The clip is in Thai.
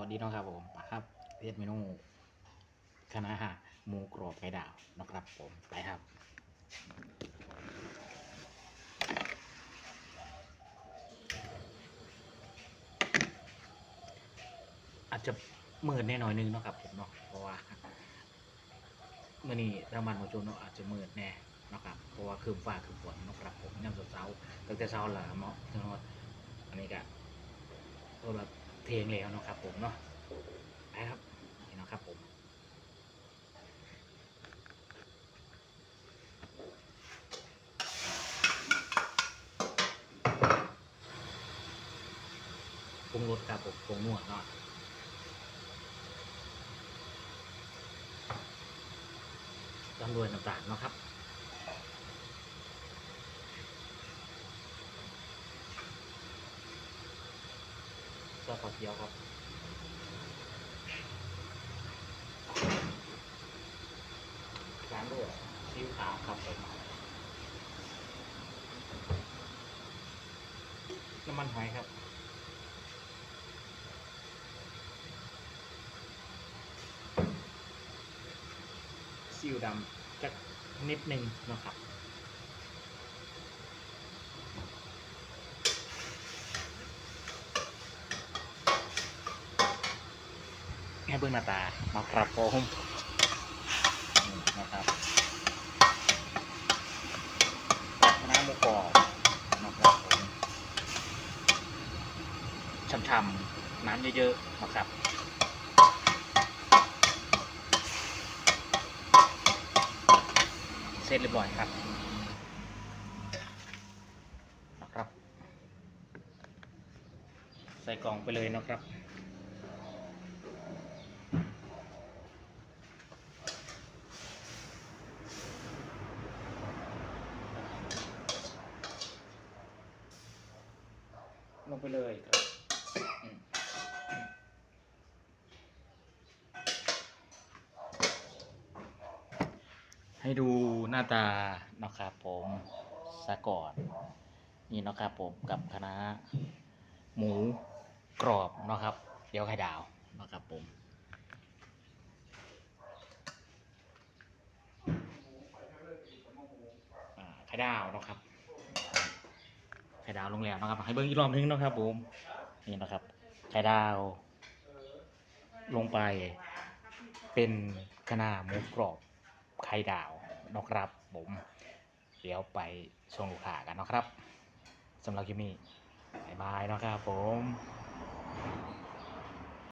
วัสดีนะครับผมไปครับเรียนเมนูคณะหาหมูกรอบไข่ดาวนะครับผมไปครับอาจจะมืดแน่หน่อยนึงนะครับผมเนาะเพราะว่าเมื่อนี้รามันหัวโจนเนาะอาจจะมืดแน่นะครับเพราะว่าคืมฟ้าคืมฝนนะครับผมย่ำเช้าตั้งแต่เช้าลาเนาะจนว่าอันนี้ก็ตัวละ เทงแล้วเนะครับ ผมเนาะไปครับนี่เนาะครับผมปรุงรสครับผมปรุงนวดเนาะตามด้วยน้ำตาลเนาะครับ ซอสขาวเขียวครับตามด้วยซีอิ๊วขาวครับผมน้ำมันหอยครับซีอิ๊วดำจักนิดนึงนะครับ ให้เบิ่งหน้าตามาครับผมนี่นะครับคณะหมูกรอบนะครับผมช่ำๆน้ำเยอะๆนะครับเสร็จเรียบร้อยครับนะครับ ใส่กล่องไปเลยนะครับ ลงไปเลยครับให้ดูหน้าตานะครับผมซะก่อน นี่เนาะครับผมกับคณะหมูกรอบเนาะครับ เดี๋ยวไข่ดาวเนาะครับผมไข่ดาวเนาะครับ ไข่ดาวลงแล้วนะครับ ให้เบิ้งอีกรอบนึงนะครับผมนี่นะครับ ไข่ดาว ลงไป เป็นคณะหมูกรอบไข่ดาวนะครับผมเดี๋ยวไปชงลูกค้ากันนะครับสำหรับคลิปนี้บายบายนะครับผม